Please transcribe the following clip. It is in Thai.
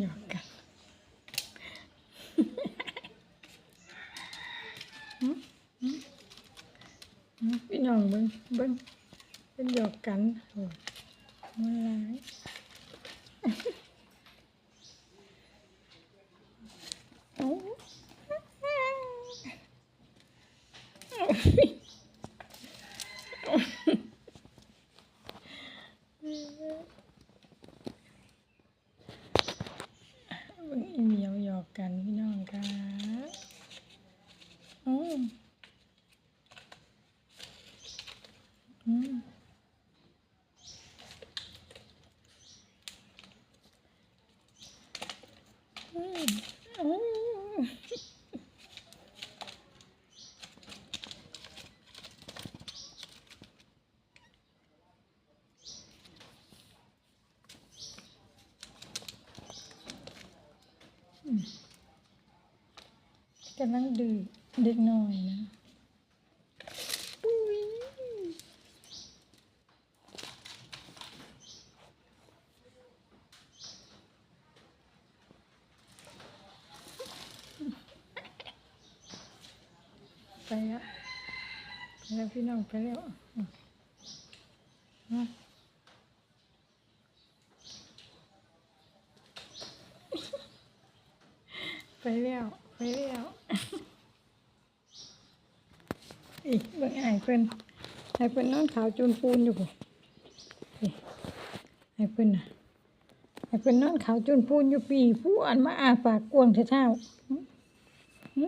หยอกกันหืมหืมหืมพี่น้อง เบิ้งเบิ้งเป็นหยอกกันโอ้ยมันร้ายโอ้เบิ้งอีเหมียวหยอกกันพี่น้องค่ะโอ้อืมอืมอืมอืม กำลังดื้อเด็กน้อยนะอุ้ยไปแล้วไปแล้วพี่น้องไปแล้วอืมอืม ไปแล้วไปแล้วอีกเบิ่งไอ้เพิ่นไอ้เพิ่นนอนขาวจูนปูนอยู่บ่ไอ้เพิ่นน่ะไอ้เพิ่นนอนขาวจูนปูนอยู่ปีผู้อันมาอาปากกวงเท่าๆหึหึ